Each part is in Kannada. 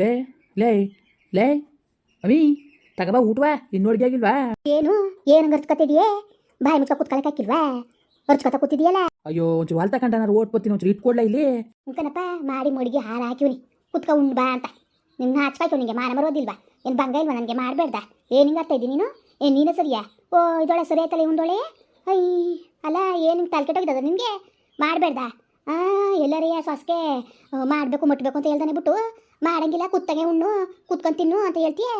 ಲೇ ಲೇ ಲೇ ಅಮಿ ತಗಬಾ ಊಟವಾ ಇನ್ನು ಅಡ್ಗೆ ಆಗಿಲ್ವಾ? ಏನು ಏನು ಗರ್ಚ್ಕೊತಿದೀಯೇ? ಬಾಯಿ ಮುಚ್ಚ ಕುತ್ಕೊಳಕ್ ಹಾಕಿಲ್ವಾ? ಹೊರ್ಚ್ಕೊತ ಕೂತಿದೀಯಲ್ಲ? ಅಯ್ಯೋ ಒಂಚೂರು ಹೊಲ್ ತಗೊಂಡ ನಾನು ಓಟ್ ಬರ್ತೀನಿ ಒಂಚೂರು ಇಟ್ಕೊಡ್ಲ ಇಲ್ಲಿ? ಉಂಕನಪ್ಪ ಮಾಡಿ ಮಡಿಗೆ ಹಾರ ಹಾಕಿವ್ನಿ. ಕುತ್ಕ ಉಂಡ್ ಬಾ ಅಂತ. ನಿನ್ನ ಹಾಚ್ಕಾಯ್ತು ನಿಂಗೆ ಮಾನ ಮರೋದಿಲ್ವಾ ಏನು ಬಂಗ ಇಲ್ವಾ ನನಗೆ ಮಾಡಬೇಡ್ದ? ಏನು ಹಿಂಗೆ ಆಗ್ತಾ ನೀನು? ಏನು ನೀನು ಸರಿಯಾ? ಓ ಇದೊಳೆ ಸರಿ ಆಯ್ತಲ್ಲ ಇವಂದೊಳೆ ಅಯ್ಯ ಅಲ್ಲ ಏನು ಹಿಂಗೆ ತಲೆ ಕೆಟ್ಟೋಗಿದ್ದದ ನಿನಗೆ ಮಾಡಬೇಡ್ದ? ಆ ಎಲ್ಲರಿಯ ಸೊಸಗೆ ಮಾಡಬೇಕು ಮುಟ್ಬೇಕು ಅಂತ ಹೇಳ್ದಾನೆ ಬಿಟ್ಟು. ಮಾಡಂಗಿಲ್ಲ, ಕುತ್ತಂಗೆ ಉಣ್ಣು, ಕುತ್ಕೊಂಡು ತಿನ್ನು ಅಂತ ಹೇಳ್ತೀಯ.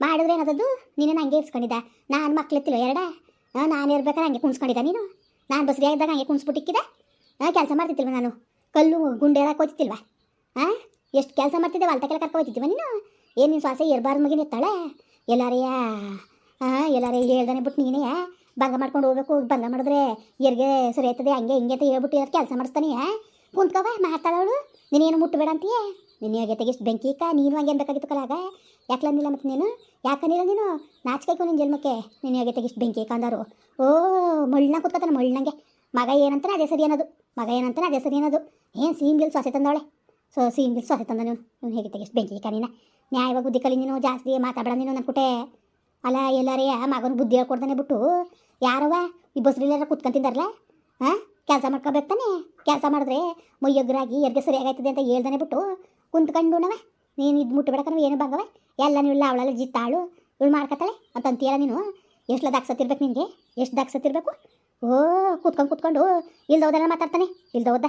ಮಾಡಿದ್ರೆ ಏನದದು? ನೀನು ಹಂಗೆ ಇರ್ಸ್ಕೊಂಡಿದ್ದ? ನಾನು ಮಕ್ಳೆತ್ತಿಲ್ಲ ಎರಡ? ನಾನು ಇರ್ಬೇಕಾದ್ರೆ ಹಂಗೆ ಕುಣ್ಸ್ಕೊಂಡಿದ್ದ ನೀನು? ನಾನು ಬಸ್ರಿ ಆಗಿದ್ದಾಗ ಹಂಗೆ ಕುಣ್ಸ್ಬಿಟ್ಟಿಕ್ಕಿದ? ಕೆಲಸ ಮಾಡ್ತಿತ್ತಿಲ್ವ ನಾನು? ಕಲ್ಲು ಗುಂಡೆ ಕೋತಿತ್ತಿಲ್ವ ಹಾಂ ಎಷ್ಟು ಕೆಲಸ ಮಾಡ್ತಿದ್ದೆ ಹೊಲ್ತಕ್ಕೆಲ್ಲ ಕರ್ಕೊ ಹೋಗ್ತಿದ್ದೀವ ನೀನು? ಏನು ನೀನು ಶ್ವಾಸ ಇರಬಾರ್ದು ಮಗಿನ ಎತ್ತಾಳೆ? ಎಲ್ಲಾರಿಯ ಹಾಂ ಎಲ್ಲಾರೇ ಹೇಳ್ದಾನೆ ಬಿಟ್ಟು ನೀನೇ ಭಂಗ ಮಾಡ್ಕೊಂಡು ಹೋಗ್ಬೇಕು ಭಂಗ ಮಾಡಿದ್ರೆ ಎರ್ಗೆ ಸರಿ ಆಯ್ತದೆ, ಹಂಗೆ ಹಿಂಗೆ ಅಂತ ಹೇಳ್ಬಿಟ್ಟು ಯಾರು ಕೆಲಸ ಮಾಡಿಸ್ತಾನೆ ಕುಂತ್ಕವ ಮಾತಾಡೋಳು. ನೀನೇನು ಮುಟ್ಟಬೇಡ ಅಂತೀಯ? ನಿನ್ನ ಹೇಗೆ ತೆಗಿಷ್ಟು ಬೆಂಕಿ ಇಕ್ಕ, ನೀನು ಹಂಗೆ ಬೇಕಾಗಿತ್ತು ಕಲಾಗ. ಯಾಕ್ಲಂದಿಲ್ಲ ಮತ್ತೆ ನೀನು? ಯಾಕನಿಲ್ಲ ನೀನು? ನಾಚಿಕೆ ನಿನ್ನ ಜನ್ಮಕ್ಕೆ ನಿನ್ನ ಹೇಗೆ ತೆಗಿಷ್ಟು ಬೆಂಕಿ ಅಂದರು. ಓ ಮಳ್ಳನ ಕೂತ್ಕೊತಾನೆ ಮಳ್ಳನಂಗೆ ಮಗ ಏನಂತಾನೆ ಅದೇ ಸರಿ ಅನ್ನೋದು. ಮಗ ಏನಂತಾನೆ ಅದೇ ಸರಿ ಅನ್ನೋದು. ಏನು ಸೀಮ್ಗಿಲ್ ಸೊಸೆ ತಂದವಳೆ? ಸೊ ಸೀಮ್ಗಿಲ್ ಸೊಸೆ ತಂದ ನೀನು. ನೀನು ಹೇಗೆ ತೆಗಿಷ್ಟು ಬೆಂಕಿ ಇಕ್ಕ ನೀನು? ನ್ಯಾಯವಾಗಿ ಬುದ್ಧಿ ಕಲಿ ನೀನು, ಜಾಸ್ತಿ ಮಾತಾಡ ನೀನು ನನ್ನ ಕುಟೆ. ಅಲ್ಲ, ಎಲ್ಲರೇ ಮಗನ ಬುದ್ಧಿ ಹೇಳ್ಕೊಡ್ತಾನೆ ಬಿಟ್ಟು. ಯಾರವ ಈ ಬಸ್ರಿಲ್ಲಾರ ಕುತ್ಕೊಂತಿದ್ದಾರಲ್ಲ ಹಾಂ ಕೆಲಸ ಮಾಡ್ಕೋಬೇಕು ತಾನೆ? ಕೆಲಸ ಮಾಡಿದ್ರೆ ಮೊಯ್ಯಗ್ರಾಗಿ ಎರ್ಗೆ ಸರಿಯಾಗೈತದೆ ಅಂತ ಹೇಳ್ದಾನೆ ಬಿಟ್ಟು. ಕುಂತ್ಕೊಂಡು ನಾವ ನೀನು ಇದು ಮುಟ್ಟಬೇಡಕನ ಏನು ಬಂಗವ ಎಲ್ಲ ನೀವು ಅವಳೆಲ್ಲ ಜಿತ್ತಾಳು. ಇವಳು ಮಾಡ್ಕತ್ತಲೆ ಅಂತ ಅಂತೀಯಲ್ಲ ನೀನು? ಎಷ್ಟು ದಾಕ್ಸತ್ತಿರ್ಬೇಕು ನಿನಗೆ? ಎಷ್ಟು ದಾಕ್ಸತ್ತಿರ್ಬೇಕು ಓ, ಕೂತ್ಕೊಂಡು ಕುತ್ಕೊಂಡು ಇಲ್ದೋದೆಲ್ಲ ಮಾತಾಡ್ತಾನೆ. ಇಲ್ದೋದ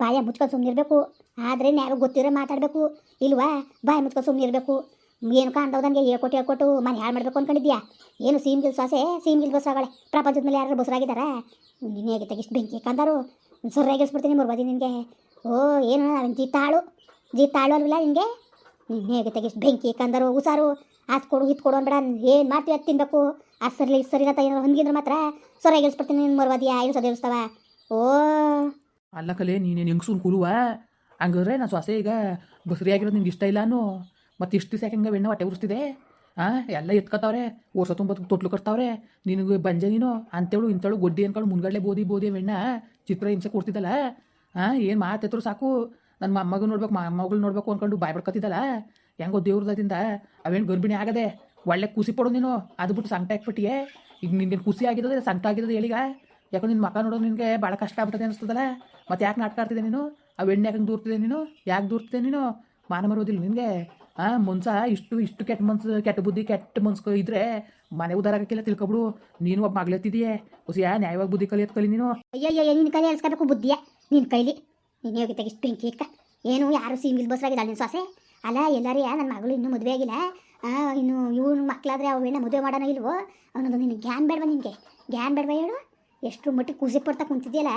ಬಾಯ ಮುಚ್ಕೊಂಡು ಸುಮ್ಮನಿರಬೇಕು ಆದರೆ ನ್ಯಾಯ ಗೊತ್ತಿರೋ ಮಾತಾಡಬೇಕು. ಇಲ್ವಾ? ಬಾಯ ಮುಚ್ಕೊಂಡು ಇರಬೇಕು. ಏನು ಕಾಣ್ದವ್ದಂಗೆ ಹೇಳ್ಕೊಟ್ಟು ಹೇಳ್ಕೊಟ್ಟು ಮನೆ ಹಾಳು ಮಾಡಬೇಕು ಅಂದ್ಕೊಂಡಿದ್ಯಾ ಏನು ಸೀಮ್ಗಿಲ್ ಸೊಸೆ? ಸೀಮ್ಗಿಲ್ ಬಸ್ಸಾಗಳೆ ಪ್ರಪಂಚದ ಮೇಲೆ ಯಾರು ಬಸ್ರಾಗಿದ್ದಾರಾ? ನೀನು ಹೇಗೆ ಇಷ್ಟು ಬೆಂಕಿ ಕಂದಾರು ಸೊರ್ರಾಗಿಸ್ಬಿಡ್ತೀನಿ ಮುರ್ಬೋದಿ ನಿನಗೆ. ಓ, ಏನು ಜೀತಾಳು ಜೀತಾಳು ತಾಳೋಲ್ವಿಲ್ಲ ನಿನಗೆ? ನಿನ್ನೆ ಹೇಗೆ ತೆಗಿಷ್ಟು ಬೆಂಕಿ ಕಂದರು, ಉಸಾರು, ಅದು ಕೊಡು, ಇದು ಕೊಡು ಅನ್ಬೇಡ, ಏನು ಮಾಡ್ತೀವಿ ಅದು ತಿನ್ಬೇಕು? ಅದು ಸರಿ ಇದು ಸರಿ ಅಂತ ಏನಾರು ಹೊಂದಿದ್ರೆ ಮಾತ್ರ ಸೊರ್ರಾಗಿಸ್ಬಿಡ್ತೀನಿ ನಿನ್ನ ಮುರ್ಬದಿಯಾ ಏನು ಸದೇವಿಸ್ತಾವ ಓ. ಅಲ್ಲ ಕಲೆ ಹೆಂಗ್ ಸುನ್ ಕೂರುವ ಹಂಗಾದ್ರೆ ನಾನು ಸೊಸೆ ಈಗ ಬಸರಿಯಾಗಿರೋದು ನಿಂಗೆ ಇಷ್ಟ ಇಲ್ಲಾನು ಮತ್ತೆ ಇಷ್ಟು ದಿವಸ ಹೆಂಗೆ ಬೆಣ್ಣೆ ಹೊಟ್ಟೆ ಉರಿಸ್ತಿದೆ? ಹಾಂ ಎಲ್ಲ ಎತ್ಕೊತಾವ್ರೆ ವರ್ಷ ತುಂಬ ತೊಟ್ಲು ಕಟ್ತಾವ್ರೆ. ನಿನಗೆ ಬಂಜೆ ನೀನು ಅಂತೇಳು ಇಂತೇಳು ಗೊಡ್ಡಿ ಅನ್ಕೊಂಡು ಮುನ್ಗಡ್ಲೆ ಬೋದಿ ಬೋದಿ ಬೆಣ್ಣ, ಚಿತ್ರ ಹಿಂಸೆ ಕೊಡ್ತಿದ್ದಲ್ಲ? ಹಾಂ ಏನು ಮಾತೆತ್ರು ಸಾಕು? ನನ್ನ ಮೊಮ್ಮಗ ನೋಡ್ಬೇಕು ಮೊಮ್ಮಗಳು ನೋಡ್ಬೇಕು ಅನ್ಕೊಂಡು ಬಾಯ್ಬಿಡ್ಕೊತಿದ್ದಲ್ಲ ಹೆಂಗೋ ದೇವ್ರದಿಂದ ಅವೇನು ಗರ್ಭಿಣಿ ಆಗದೆ ಒಳ್ಳೆ ಖುಷಿ ಪಡೋ ನೀನು, ಅದು ಬಿಟ್ಟು ಸಂಕಟ ಹಾಕ್ಬಿಟ್ಟಿಯೇ ಈಗ ನಿನ್ಗೆ ಖುಷಿ ಆಗಿರೋದೇ, ಸಂಕಟ ಆಗಿರೋದು ಹೇಳಿಗ? ಯಾಕೋ ನಿನ್ನ ಮಕ್ಕ ನೋಡೋದು ನಿನಗೆ ಭಾಳ ಕಷ್ಟ ಆಗ್ಬಿಟ್ಟದೆ ಅನಿಸ್ತದಲ್ಲ? ಮತ್ತೆ ಯಾಕೆ ನಾಟಕ ಆಡ್ತಿದ್ದೆ ನೀನು? ಆ ಎಣ್ಣೆ ಯಾಕೆ ದೂರ್ತಿದೆ ನೀನು? ಯಾಕೆ ದೂರ್ತಿದೆ ನೀನು? ಮಾನ ಮರೋದಿಲ್ಲ ನಿನಗೆ? ಹಾಂ ಮುನ್ಸ ಇಷ್ಟು ಇಷ್ಟು ಕೆಟ್ಟ ಮನ್ಸು, ಕೆಟ್ಟ ಬುದ್ಧಿ, ಕೆಟ್ಟ ಮನ್ಸು ಇದ್ರೆ ಮನೆ ಉದ್ದಾರ ಆಗಕ್ಕಿಲ್ಲ ತಿಳ್ಕೊಬಿಡು. ನೀನು ಒಬ್ಬ ಮಗ್ಲತ್ತಿದೆಯೇ ಹುಸಿಯಾ, ನ್ಯಾಯವಾಗಿ ಬುದ್ಧಿ ಕಲಿಯತ್ ಕಲಿ ನೀನು. ಅಯ್ಯಯ್ಯ ನಿನ್ನ ಕಲಿ ಎಳ್ಸ್ಕೋಬೇಕು ಬುದ್ಧಿಯ? ನಿನ್ನ ಕೈಲಿ. ನೀನು ಹೋಗಿ ತೆಗಿಸ್ ಬೆಂಕಿ ಇಕ್ಕ ಏನು ಯಾರು ಸೀಮಿಲ್ ಬಸ್ರಾಗಿದ್ದಾಳೆ ನಿನ್ನ ಸೊಸೆ. ಅಲ್ಲ, ಎಲ್ಲರೂ ನನ್ನ ಮಗಳು ಇನ್ನೂ ಮದುವೆ ಆಗಿಲ್ಲ. ಇನ್ನು ಇವನು ಮಕ್ಕಳಾದ್ರೆ ಅವೇನ ಮದುವೆ ಮಾಡೋಣ ಇಲ್ವೋ? ಅನ್ನೋದು ನಿನಗೆ ಗ್ಯಾನ್ ಬೇಡವಾ ನಿನಗೆ? ಗ್ಯಾನ್ ಬೇಡವಾ ಹೇಳು? ಎಷ್ಟು ಮಟ್ಟಿಗೆ ಖುಷಿ ಪಡ್ತಾ ಕುಂತಿದ್ಯಲ್ಲ?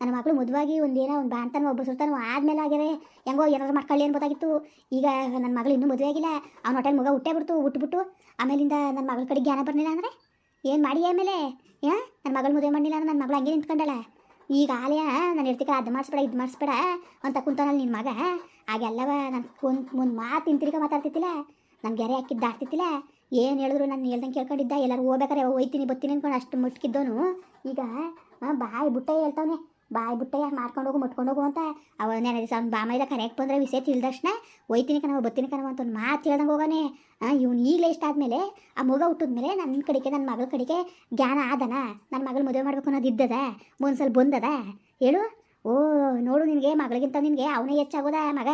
ನನ್ನ ಮಗಳು ಮದುವಾಗಿ ಒಂದು ಏನೋ ಒಂದು ಬಾಂತಾನೋ ಒಬ್ಬ ಸುರ್ತಾನೋ ಆದಮೇಲೆ ಆಗ್ಯಾವೆ. ಹೆಂಗೋ ಏನಾದ್ರು ಮಕ್ಕಳು ಗೊತ್ತಾಗಿತ್ತು. ಈಗ ನನ್ನ ಮಗಳು ಇನ್ನೂ ಮದುವೆ ಆಗಿಲ್ಲ. ಅವ್ನ ಹೊಟ್ಟೆಲ್ ಮಗ ಹುಟ್ಟೆ ಬಿಡ್ತು ಹುಟ್ಟುಬಿಟ್ಟು ಆಮೇಲಿಂದ ನನ್ನ ಮಗಳ ಕಡೆ ಜ್ಞಾನ ಬರಲಿಲ್ಲ ಅಂದರೆ? ಏನು ಮಾಡಿ ಆಮೇಲೆ? ಏ ನನ್ನ ಮಗಳು ಮದುವೆ ಮಾಡಲಿಲ್ಲ ಅಂದ್ರೆ ನನ್ನ ಮಗಳು ಹಂಗೆ ನಿಂತ್ಕೊಂಡಳ? ಈಗ ಆಲಯ ನಾನು ಇರ್ತಿಕ ಅದು ಮಾಡಿಸ್ಬೇಡ, ಇದು ಮಾಡಿಸ್ಬೇಡ ಅಂತ ಕುಂತಾನಲ್ಲ ನಿನ್ನ ಮಗ. ಆಗೆಲ್ಲವ ನಾನು ಒಂದು ಮುಂದೆ ಮಾತು ತಿಂತಿರಿಕ ಮಾತಾಡ್ತಿತ್ತಿಲ್ಲ ನನ್ನ ಗೆರೆ ಹಾಕಿದ್ದು ಆಡ್ತಿತ್ತಿಲ್ಲ ಏನು ಹೇಳಿದ್ರು ನಾನು ಹೇಳ್ದಂಗೆ ಕೇಳ್ಕೊಂಡಿದ್ದ? ಎಲ್ಲರೂ ಹೋಗ್ಬೇಕಾರೆ ಹೋಯ್ತೀನಿ ಬತ್ತೀನಿ ಅಂದ್ಕೊಂಡು ಅಷ್ಟು ಮುಟ್ಕಿದ್ದವನು ಈಗ ಬಾಯಿ ಬುಟ್ಟ ಹೇಳ್ತಾವನೆ. ಬಾಯಿ ಯಾಕೆ ಮಾಡ್ಕೊಂಡು ಹೋಗು, ಮುಟ್ಕೊಂಡು ಹೋಗು ಅಂತ. ಅವನೇ ನೆನೆ ದಿವಸ ಅವ್ನು ಬಾಮೈದ ಕನೆಕ್ಟ್ ಬಂದರೆ ವಿಷಯ ತಿಳಿದಕ್ಷಣ ಒಯ್ತೀನಿ ಕಣವ ಬತ್ತೀನಿ ಕಣವ ಅಂತ ಒಂದು ಮಾತು ಹೇಳ್ದಂಗೆ ಹೋಗಾನೆ. ಇವ್ನು ಈಗಲೇ ಇಷ್ಟ ಆದಮೇಲೆ ಆ ಮಗ ಹುಟ್ಟಿದ್ಮೇಲೆ ನನ್ನ ಕಡೆಗೆ ನನ್ನ ಮಗಳ ಕಡೆಗೆ ಜ್ಞಾನ ಆದನ. ನನ್ನ ಮಗಳು ಮದುವೆ ಮಾಡ್ಬೇಕು ಅನ್ನೋದು ಇದ್ದದ ಮುಂದ್ಸಲ ಬಂದದ. ಹೇಳು? ಓ, ನೋಡು ನಿನಗೆ ಮಗಳಿಗಿಂತ ನಿನಗೆ ಅವನೇ ಹೆಚ್ಚಾಗೋದ ಮಗ.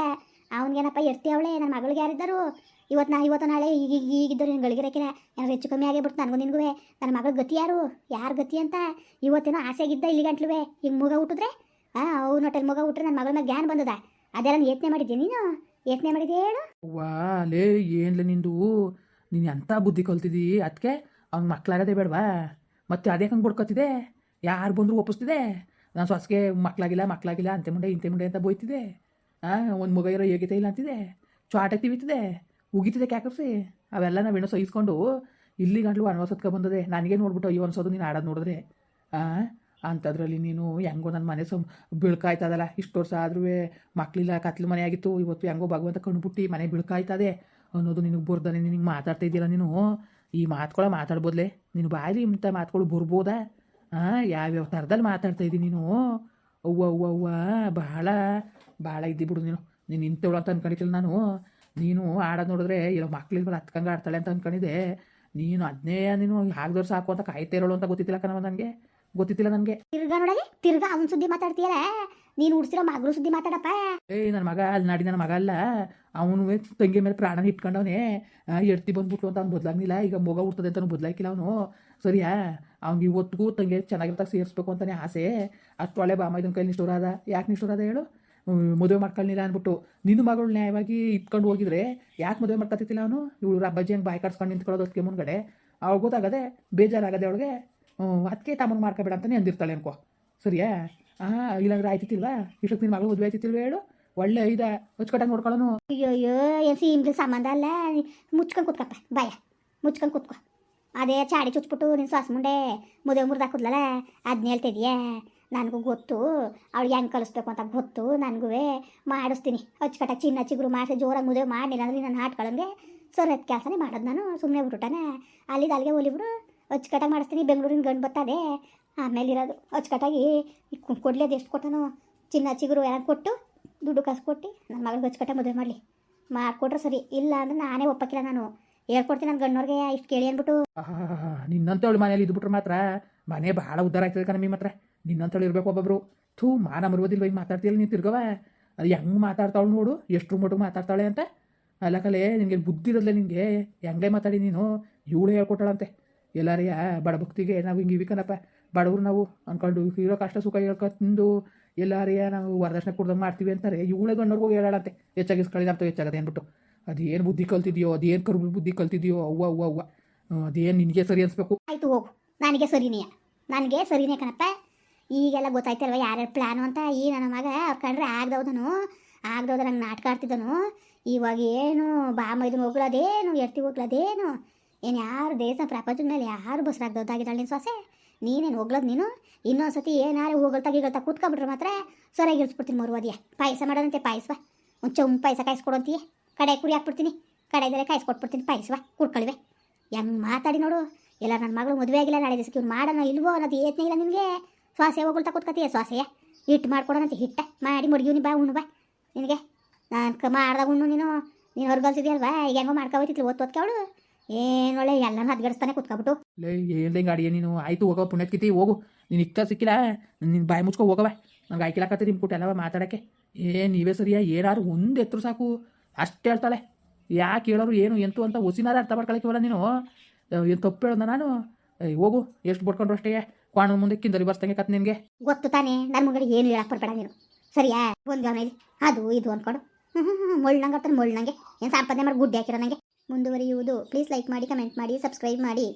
ಅವನಿಗೇನಪ್ಪ ಎರ್ತಿ ಅವಳೆ ನನ್ನ ಮಗಳಿಗೆ ಯಾರಿದ್ದರು? ಇವತ್ತು ನಾ ಇವತ್ತು ನಾಳೆ ಈಗ ಈಗ ಈಗಿದ್ದರು ನಿನ್ನ ಗಳಿಗಿರಕ್ಕಿಲ್ಲ ಯಾರು ಹೆಚ್ಚು ಕಮ್ಮಿ ಆಗೇ ಬಿಡ್ತು ನನಗೂ ನಿನಗೂ ನನ್ನ ಮಗಳ ಗತಿ ಯಾರು? ಯಾರು ಗತಿ ಅಂತ? ಇವತ್ತೇನೋ ಆಸೆಗಿದ್ದ ಇಲ್ಲಿ ಗಂಟ್ಲುವೆ ಈಗ ಮುಗ ಹುಟ್ಟಿದ್ರೆ? ಹಾಂ ಅವ್ನ ನೋಟಲ್ಲಿ ಮಗ ಹುಟ್ರೆ ನನ್ನ ಮಗಳ ಮೇಲೆ ಜ್ಞಾನ ಬಂದದ. ಅದೆಲ್ಲ ನೀನು ಯತ್ನೆ ಮಾಡಿದ್ದೆ ನೀನು? ಯತ್ನೆ ಮಾಡಿದ್ದೆ ಹೇಳು? ವಾ ಲೇ, ಏನ್ಲ ನಿಂದು? ನೀನು ಎಂಥ ಬುದ್ಧಿ ಕಲ್ತಿದ್ದಿ ಅದಕ್ಕೆ ಅವ್ನ ಮಕ್ಕಳಾಗದೆ ಬೇಡವಾ? ಮತ್ತೆ ಅದೇ ಹಂಗೆ ಬಡ್ಕೊತಿದೆ? ಯಾರು ಬಂದರೂ ಒಪ್ಪಿಸ್ತಿದೆ? ನಾನು ಸೊಸಗೆ ಮಕ್ಕಳಾಗಿಲ್ಲ ಮಕ್ಕಳಾಗಿಲ್ಲ ಅಂತೆ ಮುಂಡೆ, ಇಂತೆ ಮುಂಡೆ ಅಂತ ಬೋಯ್ತಿದೆ. ಹಾಂ ಒಂದು ಮಗ ಇರೋ ಯೋಗ್ಯತೆ ಇಲ್ಲ ಅಂತಿದೆ. ಚಾಟಕ್ಕೆ ತಿವಿತಿದೆ. ಉಗಿತಿದೆ ಕ್ಯಾಕಪ್ಸಿ ಅವೆಲ್ಲ ನಾವು ಏನೋ ಸಹಿಸ್ಕೊಂಡು ಇಲ್ಲಿ ಗಂಟ್ಲು ಅನ್ವಸತ್ಕ ಬಂದದೆ. ನನಗೆ ನೋಡ್ಬಿಟ್ಟು ಅಯ್ಯೋ ಅನ್ಸೋದು ನೀನು ಆಡೋದು ನೋಡಿದ್ರೆ. ಅಂಥದ್ರಲ್ಲಿ ನೀನು ಹೆಂಗೋ ನನ್ನ ಮನೆ ಸಮ್ ಬಿಳ್ಕಾಯ್ತದಲ್ಲ. ಇಷ್ಟು ವರ್ಷ ಆದ್ರೂ ಮಕ್ಕಳಿಲ್ಲ ಕತ್ಲು ಮನೆ ಆಗಿತ್ತು ಇವತ್ತು ಹೆಂಗೋ ಭಗವಂತ ಕಣ್ಬಿಟ್ಟು ಮನೆ ಬೀಳ್ಕಾಯ್ತದೆ ಅನ್ನೋದು ನಿನಗೆ ಬರ್ದಾನೆ ನಿನಗೆ ಮಾತಾಡ್ತಾ ಇದೆಯಲ್ಲ ನೀನು? ಈ ಮಾತುಗಳ ಮಾತಾಡ್ಬೋದ್ಲೆ? ನೀನು ಬಾಯಿ ಇಂಥ ಮಾತುಗಳು ಬರ್ಬೋದಾ? ಹಾಂ ಯಾವ್ಯಾವ ಥರದಲ್ಲಿ ಮಾತಾಡ್ತಾ ಇದ್ದೀನಿ ನೀನು? ಅವ್ವ ಅವ್ವ ಅವ್ವ ಭಾಳ ಭಾಳ ಇದ್ದಿ ಬಿಡು ನೀನು. ನೀನು ಇಂಥವಳು ಅಂತ ಅನ್ಕೊಂಡಿದ್ದಿಲ್ಲ ನಾನು. ನೀನು ಆಡೋದು ನೋಡಿದ್ರೆ ಇರೋ ಬಂದು ಹತ್ಕಂಗೆ ಆಡ್ತಾಳೆ ಅಂತ ಅನ್ಕೊಂಡಿದ್ದೆ. ನೀನು ಅದನ್ನೇ ನೀನು ಹಾಕ್ದವ್ರು ಸಾಕು ಅಂತ ಕಾಯ್ತಾ ಇರೋಳು ಅಂತ ಗೊತ್ತಿತ್ತಿಲ್ಲ ಕಣವ ನನಗೆ ಗೊತ್ತಿತ್ತಿಲ್ಲ ನನಗೆ ತಿರ್ಗಾ ನೋಡಲಿ ತಿರ್ಗಾ ಅವನ ಸುದ್ದಿ ಮಾತಾಡ್ತೀಯಲ್ಲ. ನೀನು ಉಡ್ಸಿರೋ ಮಗಳು ಸುದ್ದಿ ಮಾತಾಡಪ್ಪ. ಏಯ್ ನನ್ನ ಮಗ ಅಲ್ಲಿ ನಾಡಿ ನನ್ನ ಮಗ ಅಲ್ಲ. ಅವನು ತಂಗಿ ಮೇಲೆ ಪ್ರಾಣನ ಇಟ್ಕೊಂಡವನೇ. ಎಡ್ತಿ ಬಂದ್ಬಿಟ್ಲು ಅಂತ ಅವ್ನು ಬದಲಾಗಿಲ್ಲ ಈಗ ಮೊಗ ಹುಡ್ತದೆ ಅಂತ ಬದಲಾಕಿಲ್ಲ ಅವನು. ಸರಿಯಾ? ಅವ್ನಿಗೆ ಇವತ್ತಿಗೂ ತಂಗಿ ಚೆನ್ನಾಗಿರ್ತಾಗ ಸೇರಿಸ್ಬೇಕು ಅಂತಾನೆ ಆಸೆ. ಅಷ್ಟು ಒಳ್ಳೆ ಬಾಮ ಇದನ್ನ ಕೈ ನಿಷ್ಠೂರ ಅದ ಯಾಕೆ ನಿಷ್ಠೂರ ಅದ ಹೇಳು? ಮದುವೆ ಮಾಡ್ಕೊಳ್ಳಿಲ್ಲ ಅಂದ್ಬಿಟ್ಟು ನಿನ್ನ ಮಗಳು ನ್ಯಾಯವಾಗಿ ಇಟ್ಕೊಂಡು ಹೋಗಿದ್ರೆ ಯಾಕೆ ಮದುವೆ ಮಾಡ್ಕೊತಿತ್ತಿಲ್ಲ ಅವನು? ಇವಳು ಅಬ್ಬಜ್ಜಿ ಹಂಗೆ ಬಾಯಿ ಕಾಡ್ಸ್ಕೊಂಡು ನಿಂತ್ಕೊಳ್ಳೋದು ಅದಕ್ಕೆ ಮುಂದ್ಗಡೆ. ಅವ್ಳು ಗೊತ್ತಾಗದೆ ಬೇಜಾರಾಗದೆ ಅವಳಿಗೆ ಅದಕ್ಕೆ ತಮ್ಮನ ಮಾಡ್ಕೋಬೇಡ ಅಂತಲೇ ಅಂದಿರ್ತಾಳೆ ಅನ್ಕೋ. ಸರಿಯಾ? ಹಾಂ ಇಲ್ಲಾಂದ್ರೆ ಆಯ್ತಿತ್ತಿಲ್ವಾ? ಇಷ್ಟಕ್ಕೆ ನಿನ್ನ ಮಗಳು ಮದುವೆ ಆಯ್ತಿತ್ತಿಲ್ವ ಹೇಳು? ಒಳ್ಳೆ ಇದ, ಹೊಚ್ಕಟ್ಟಾಗಿ ನೋಡ್ಕೊಳ್ಳೋನು. ಅಯ್ಯೋ ಏನು ಸೀಮ್ಗೆ ಸಂಬಂಧ ಅಲ್ಲ. ಮುಚ್ಕೊಂಡು ಕೂತ್ಕಪ್ಪ, ಬಾಯ. ಮುಚ್ಕೊಂಡು ಕೂತ್ಕೋ. ಅದೇ ಚಾಡಿ ಚುಚ್ಬಿಟ್ಟು ನಿನ್ನ ಸಾಸ್ ಮುಂಡೆ ಮದುವೆ ಮುರಿದಾಕುದ್ಲಲ್ಲ ಅದನ್ನ ಹೇಳ್ತಿದ್ಯಾ ನನಗೂ ಗೊತ್ತು. ಅವ್ಳಿಗೆ ಹೆಂಗೆ ಕಲಿಸ್ಬೇಕು ಅಂತ ಗೊತ್ತು ನನಗೂ ಮಾಡಿಸ್ತೀನಿ. ಅಚ್ಚುಕಟ್ಟ ಚಿನ್ನ, ಚಿಗುರು ಮಾಡಿಸಿ, ಜೋರಾಗಿ ಮದುವೆ ಮಾಡಿಲ್ಲ ಅಂದ್ರೆ ನನ್ನ ಸರ್ ಅದು ಕೆಲಸನೇ ಮಾಡೋದು ನಾನು. ಸುಮ್ಮನೆ ಬಿಟ್ಬಿಟ್ಟನೆ ಅಲ್ಲಿದ್ದು ಅಲ್ಲಿಗೆ ಹೋಲಿಬಿಡು ಅಚ್ಚುಕಟ್ಟಾಗಿ ಮಾಡಿಸ್ತೀನಿ. ಬೆಂಗಳೂರಿನ ಗಂಡು ಬರ್ತದೆ. ಆಮೇಲೆ ಇರೋದು. ಅಚ್ಚುಕಟ್ಟಾಗಿ ಅದು ಎಷ್ಟು ಕೊಟ್ಟನು. ಚಿನ್ನ, ಚಿಗುರು ಎಲ್ಲ ಕೊಟ್ಟು ದುಡ್ಡು ಕಾಸು ಕೊಟ್ಟು ನನ್ನ ಮಗಳಿಗೆ ಅಚ್ಚುಕಟ್ಟ ಮದುವೆ ಮಾಡಲಿ. ಮಾಡಿಕೊಟ್ರೆ ಸರಿ. ಇಲ್ಲ ಅಂದ್ರೆ ನಾನೇ ಒಪ್ಪಕ್ಕಿಲ್ಲ ನಾನು. ಹೇಳ್ಕೊಡ್ತೀನಿ ನನ್ನ ಗಂಡನವ್ರಿಗೆ ಇಷ್ಟು ಕೇಳಿ ಅಂದ್ಬಿಟ್ಟು. ನಿನ್ನಂತವಳು ಮನೇಲಿ ಇದ್ಬಿಟ್ರೆ ಮಾತ್ರ ಮನೆ ಭಾಳ ಉದ್ದಾರ ಆಗ್ತದೆ ಕಣಮಿ ಮಾತ್ರ ನಿನ್ನಂತೇಳಿ ಇರಬೇಕು ಒಬ್ಬೊಬ್ರು. ಥೂ, ಮಾನ ಮರುವುದಿಲ್ಲ ಈಗ ಮಾತಾಡ್ತಿಲ್ಲ ನೀನು ತಿರ್ಗವ? ಅದು ಹೆಂಗೆ ಮಾತಾಡ್ತಾಳು ನೋಡು ಎಷ್ಟು ಮಟ್ಟಿಗೆ ಮಾತಾಡ್ತಾಳೆ ಅಂತ. ಅಲ್ಲ ಕಲೆ ನಿನಗೆ ಬುದ್ಧಿ ಇರೋದಿಲ್ಲ ನಿನಗೆ. ಹೆಂಗೆ ಮಾತಾಡಿ ನೀನು? ಇವಳು ಹೇಳ್ಕೊಟ್ಟಾಳಂತೆ. ಎಲ್ಲಾರಿಯ, ಬಡ ಭಕ್ತಿಗೆ ನಾವು ಹಿಂಗೆ ಇವಿಕನಪ್ಪ ಬಡವ್ರು ನಾವು ಅಂದ್ಕೊಂಡು ಇರೋ ಕಷ್ಟ ಸುಖ ಹೇಳ್ಕೊಂಡು ಎಲ್ಲಾರಿಯ, ನಾವು ವರದಕ್ಷಿಣೆ ಕೊಡ್ದಂಗೆ ಮಾಡ್ತೀವಿ ಅಂತಾರೆ. ಇವಳೆ ಗಂಡವ್ರಿಗೂ ಹೇಳಾಳಂತೆ. ಹೆಚ್ಚಾಗಿಸ್ಕೊಳ್ಳಿ ಅಂತ ಹೆಚ್ಚಾಗದೆ ಅಂದ್ಬಿಟ್ಟು. ಅದೇನು ಬುದ್ಧಿ ಕಲ್ತಿದ್ಯೋ, ಅದೇನು ಕರು ಬುದ್ಧಿ ಕಲ್ತಿದ್ಯೋ, ಅವ್ವ ಅವ್ವ ಅವ್ವ. ಅದೇನು ನಿನಗೆ ಸರಿ ಅನ್ಸ್ಬೇಕು. ಆಯ್ತು ಹೋಗು. ನನಗೆ ಸರಿನೇ. ನನಗೆ ಸರಿನೇ ಕಣಪ್ಪ. ಈಗೆಲ್ಲ ಗೊತ್ತಾಯ್ತಲ್ವ ಯಾರ್ಯಾರ ಪ್ಲ್ಯಾನು ಅಂತ? ಈ ನನ್ನ ಮಗ ಅವ್ರು ಕಂಡ್ರೆ ಆಗ್ದವ್ದನು ಆಗ್ದವ್ದ ನಂಗೆ ನಾಟಕ ಆಡ್ತಿದ್ದನು. ಇವಾಗ ಏನು ಬಾಮ ಇದನ್ನು ಹೋಗ್ಲದೇನು ಎರ್ತಿ ಹೋಗ್ಲದೇನು ಏನು ಯಾರು ದೇಶ ಪ್ರಪಂಚದ ಮೇಲೆ ಯಾರು ಬಸ್ರಾಗ್ದವ್ದಾಗಿದ್ದಾಳೆ ನೀನು ಸೊಸೆ? ನೀನೇನು ಹೋಗ್ಲೋದು ನೀನು? ಇನ್ನೊಂದು ಸತಿ ಏನಾರು ಹೋಗಲ್ತಾ ಗೀಗಲ್ತಾ ಕೂತ್ಕೊಂಡ್ಬಿಟ್ರೆ ಮಾತ್ರ ಸರಿಯಾಗಿ ಇಳಿಸ್ಬಿಡ್ತೀನಿ ಮರುವದಿಯ ಪಾಯಸ ಮಾಡೋದಂತೆ ಪಾಯಸವ ಒಂದು ಚೊಂಬು ಪಾಯಸ ಕಾಯಿಸ್ಕೊಡಂತೀಯ? ಕಡೆ ಕುಡಿ ಹಾಕ್ಬಿಡ್ತೀನಿ ಕಡೆದಲ್ಲೇ ಕಾಯಿಸ್ಕೊಟ್ಬಿಡ್ತೀನಿ ಪಾಯಸವ ಕೂಡ್ಕೊಳ್ಳಿವೆ ಹೆಂಗೆ ಮಾತಾಡಿ ನೋಡು. ಎಲ್ಲ ನನ್ನ ಮಗಳು ಮದುವೆ ಆಗಿಲ್ಲ, ನಾಳೆ ದಿವಸಕ್ಕೆ ಇವ್ನು ಮಾಡೋಣ ಇಲ್ವೋ ಅನ್ನೋದು ಏತ್ನೇ ಇಲ್ಲ ನಿನಗೆ. ಶ್ವಾಸೆ ಹೋಗಲ್ತಾ ಕೂತ್ಕತೀಯ ಶ್ವಾಸೆಯ ಹಿಟ್ಟು ಮಾಡ್ಕೊಡೋಣಂತೆ ಹಿಟ್ಟ. ಮಾಡಿ ಮಡ್ಗಿವ್ನಿ ಬಾ, ಉಣ್ಣು ಬಾ. ನಿನಗೆ? ನಾನು ಕ ಮಾಡ್ದಾಗ ಉಣ್ಣು ನೀನು. ನೀನು ಹೊರಗಲ್ಸಿದ್ಯಲ್ವಾ ಈಗ ಹೆಂಗೋ ಮಾಡ್ಕೊಬೋತಿತ್ಲಿ ಓದ್ ಓದ್ಕೆ ಅವಳು. ಏನು ಒಳ್ಳೆ ಎಲ್ಲನೂ ಹದ್ಗಡಿಸ್ತಾನೆ ಕೂತ್ಕೊಬಿಟ್ಟು. ಲೇ ಹೇಳ್ದಂಗೆ ಅಡಿಗೆ ನೀನು? ಆಯಿತು ಹೋಗೋ ಪುಣ್ಯತ್ಕಿತಿ, ಹೋಗು. ನೀನು ಇಕ್ಕ ಸಿಕ್ಕಿಲ್ಲ? ನಿನ್ನ ಬಾಯಿ ಮುಚ್ಕೊ ಹೋಗವ ನಂಗೆ ಆಯ್ಕಿಲಾಕತ್ತೆ ನಿಮ್ಮ ಕೂಟ ಎಲ್ಲವ ಮಾತಾಡೋಕ್ಕೆ. ಏ, ನೀವೇ ಸರಿಯಾ? ಏನಾದ್ರು ಒಂದು ಎತ್ತರು ಸಾಕು. ಅಷ್ಟು ಹೇಳ್ತಾಳೆ. ಯಾಕೆ ಹೇಳೋರು ಏನು ಎಂತು ಅಂತ ಹೊಸಿನಾರ ಅರ್ಥ ಮಾಡ್ಕೊಳಕ್ಕಿವಲ್ಲ ನೀನು. ಏನು ತಪ್ಪು ಹೇಳ್ದ ನಾನು? ಹೋಗು, ಎಷ್ಟು ಬಡ್ಕೊಂಡ್ರು ಅಷ್ಟೇ. ಕ್ವಾಣ ಮುಂದೆ ಕಿಂದರಿ ಬರ್ಸ್ತಂಗೆ ಕತ್ ನಿನಗೆ. ಗೊತ್ತು ತಾನೇ ನನ್ನ ಮಗಳಿಗೆ ಏನು ಹೇಳಕ್ ಬರ್ಬೇಡ ನೀನು. ಸರಿಯಾ? ಒಂದು ಅದು, ಇದು ಅಂದ್ಕೊಂಡು ಮುಳ್ಳಂಗೆ ಆಗ್ತಾನೆ ಮುಳ್ಳಂಗೆ ಏನು ಸಂಪಾದನೆ ಮಾಡಿ ಗುಡ್ಡೆ ಹಾಕಿರೋ ನನಗೆ ಮುಂದುವರಿಯುವುದು. ಪ್ಲೀಸ್ ಲೈಕ್ ಮಾಡಿ ಕಮೆಂಟ್ ಮಾಡಿ ಸಬ್ಸ್ಕ್ರೈಬ್ ಮಾಡಿ.